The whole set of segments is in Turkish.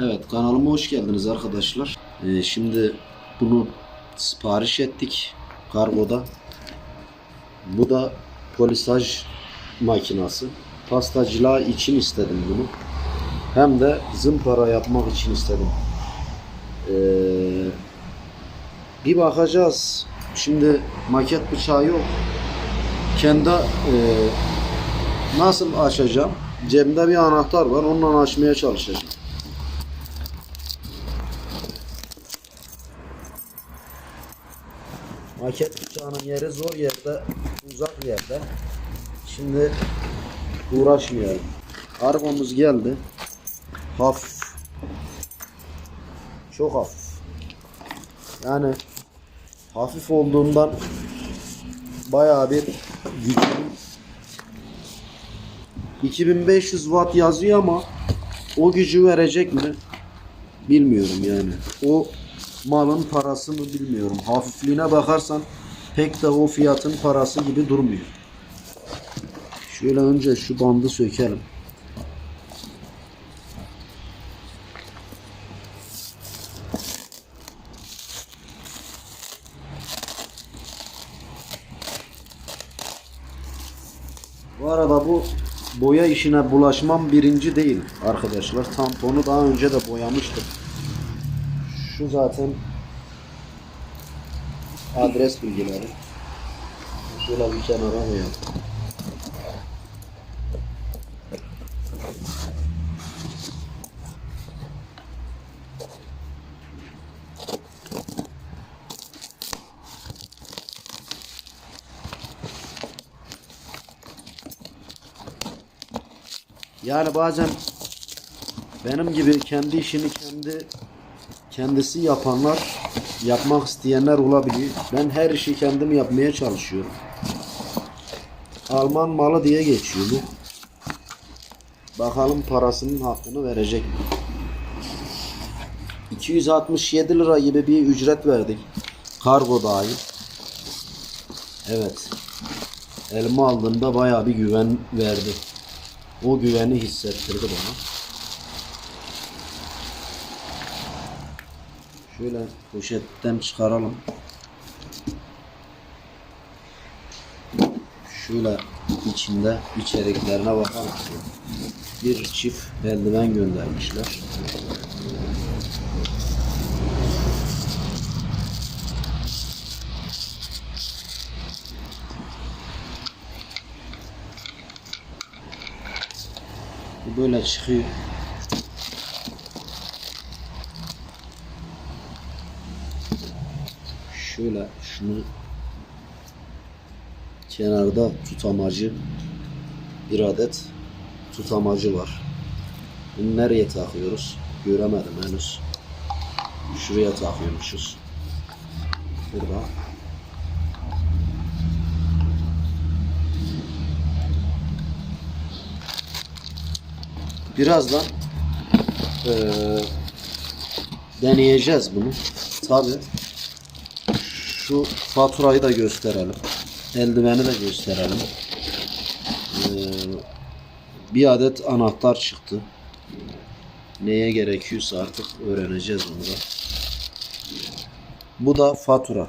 Evet kanalıma hoş geldiniz arkadaşlar. Ee, şimdi bunu sipariş ettik kargoda. Bu da polisaj makinası. Pastacılığa için istedim bunu. Hem de zımpara yapmak için istedim. Ee, bir bakacağız. Şimdi maket bıçağı yok. Kendi e, nasıl açacağım? Cebimde bir anahtar var. Onunla açmaya çalışacağım. Maket bıçağının yeri zor yerde, uzak yerde. Şimdi uğraşmayalım. Arabamız geldi. Hafif. Çok hafif. Yani hafif olduğundan bayağı bir güçlü. 2500 watt yazıyor ama o gücü verecek mi? Bilmiyorum yani. O malın parasını bilmiyorum. Hafifliğine bakarsan pek de o fiyatın parası gibi durmuyor. Şöyle önce şu bandı sökelim. Bu arada bu boya işine bulaşmam birinci değil arkadaşlar. Tamponu daha önce de boyamıştım. Şu zaten adres bilgileri. Şöyle bir kenara koyalım. Yani bazen benim gibi kendi işini kendi kendisi yapanlar, yapmak isteyenler olabiliyor. Ben her işi kendim yapmaya çalışıyorum. Alman malı diye geçiyor bu. Bakalım parasının hakkını verecek mi? 267 lira gibi bir ücret verdik. Kargo dahil. Evet. Elime aldığımda bayağı bir güven verdi. O güveni hissettirdi bana. Şöyle poşetten çıkaralım. Şöyle içinde içeriklerine bakalım. Bir çift eldiven göndermişler. Böyle çıkıyor. Şöyle şunu kenarda tutamacı bir adet tutamacı var. Bunu nereye takıyoruz? Göremedim henüz. Şuraya takıyormuşuz. Burada. Birazdan eee, deneyeceğiz bunu. Tabi şu faturayı da gösterelim. Eldiveni de gösterelim. Eee, bir adet anahtar çıktı. Neye gerekiyorsa artık öğreneceğiz onu da. Bu da fatura.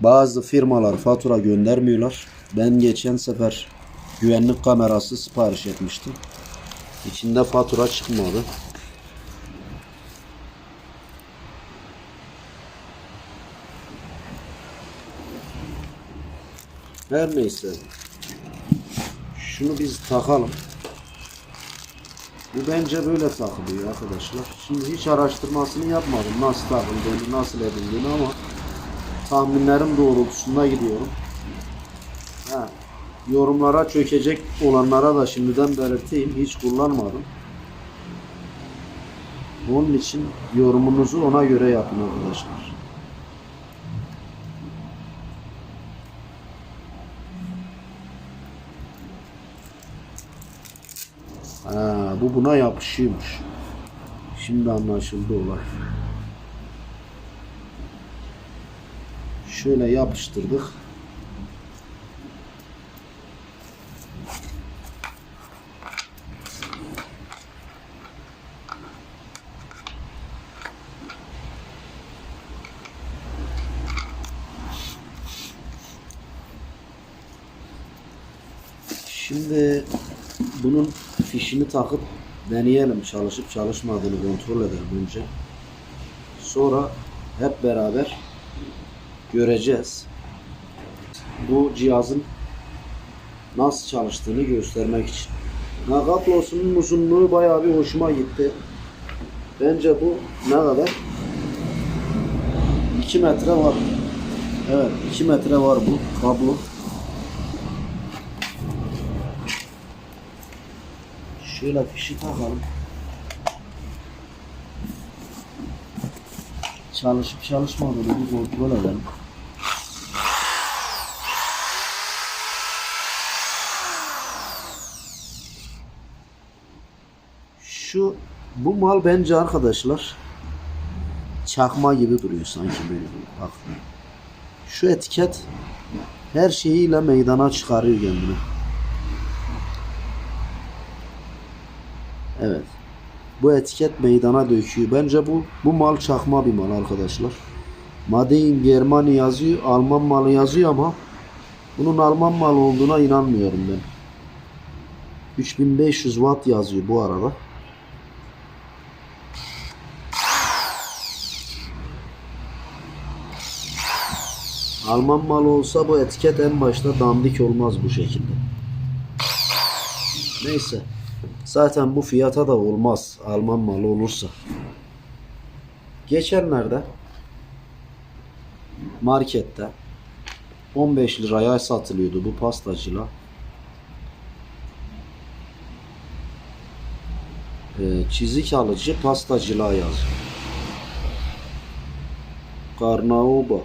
Bazı firmalar fatura göndermiyorlar. Ben geçen sefer güvenlik kamerası sipariş etmiştim. İçinde fatura çıkmadı. Her neyse. Şunu biz takalım. Bu bence böyle takılıyor arkadaşlar. Şimdi hiç araştırmasını yapmadım. Nasıl takıldığını, nasıl edildiğini ama tahminlerim doğrultusunda gidiyorum. Ha, yorumlara çökecek olanlara da şimdiden belirteyim. Hiç kullanmadım. Onun için yorumunuzu ona göre yapın arkadaşlar. Ha, bu buna yapışıyormuş. Şimdi anlaşıldı olay. Şöyle yapıştırdık. Şimdi bunun fişini takıp deneyelim. Çalışıp çalışmadığını kontrol edelim önce. Sonra hep beraber göreceğiz. Bu cihazın nasıl çalıştığını göstermek için. Ha, kablosunun uzunluğu bayağı bir hoşuma gitti. Bence bu ne kadar? 2 metre var. Evet 2 metre var bu kablo. Şöyle fişi takalım. Çalışıp çalışmadığını bir kontrol edelim. Şu bu mal bence arkadaşlar çakma gibi duruyor sanki böyle. Bak. Şu etiket her şeyiyle meydana çıkarıyor kendini. Evet. Bu etiket meydana döküyor. Bence bu bu mal çakma bir mal arkadaşlar. Made in Germany yazıyor, Alman malı yazıyor ama bunun Alman malı olduğuna inanmıyorum ben. 3500 watt yazıyor bu arada. Alman malı olsa bu etiket en başta dandik olmaz bu şekilde. Neyse. Zaten bu fiyata da olmaz Alman malı olursa. Geçenlerde markette 15 liraya satılıyordu bu pastacıla. Ee, çizik alıcı pastacılığa yazıyor. Karnaoba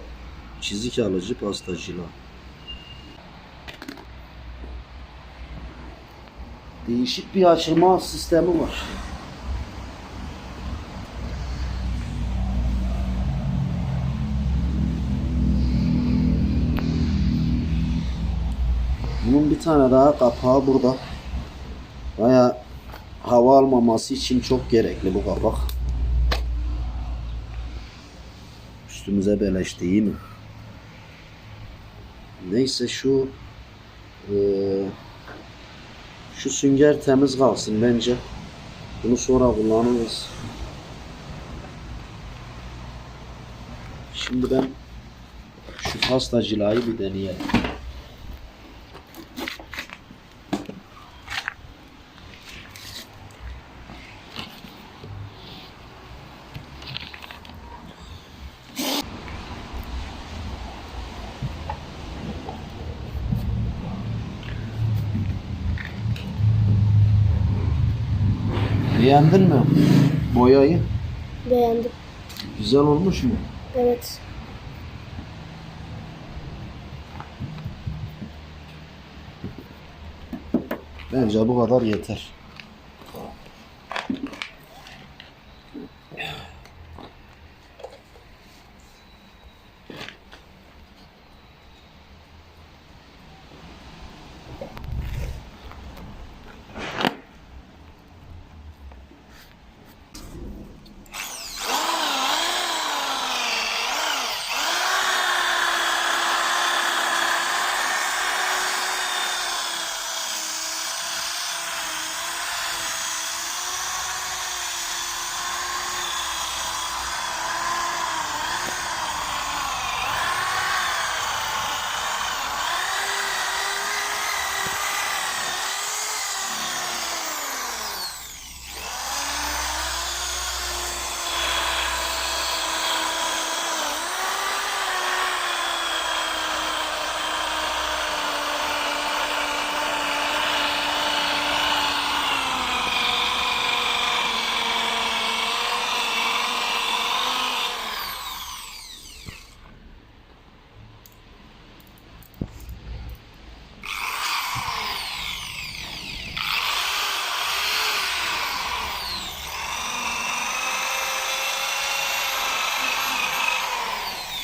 çizik alıcı pastacılığa. Değişik bir açılma sistemi var. Bunun bir tane daha kapağı burada. Baya hava almaması için çok gerekli bu kapak. Üstümüze beleşti iyi mi? Neyse şu eee şu sünger temiz kalsın bence. Bunu sonra kullanırız. Şimdi ben şu pastacılayı bir deneyelim. Beğendin mi boyayı? Beğendim. Güzel olmuş mu? Evet. Bence bu kadar yeter.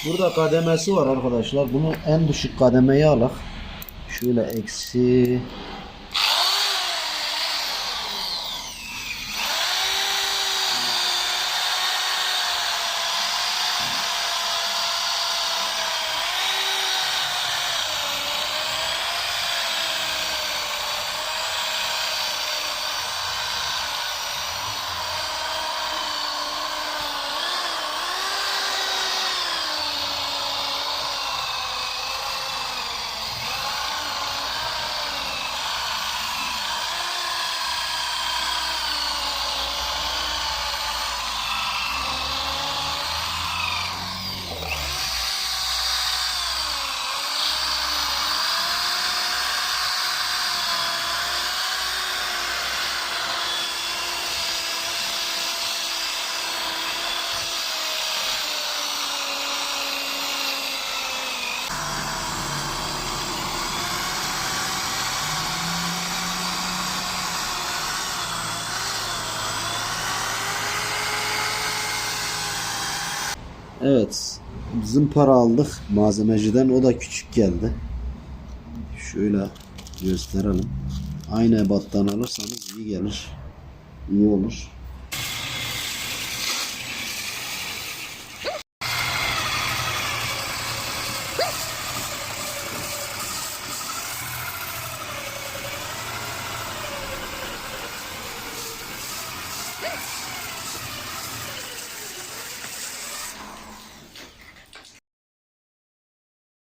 Burada kademesi var arkadaşlar. Bunu en düşük kademeye alak. Şöyle eksi Evet. Zımpara aldık malzemeciden. O da küçük geldi. Şöyle gösterelim. Aynı ebattan alırsanız iyi gelir. İyi olur.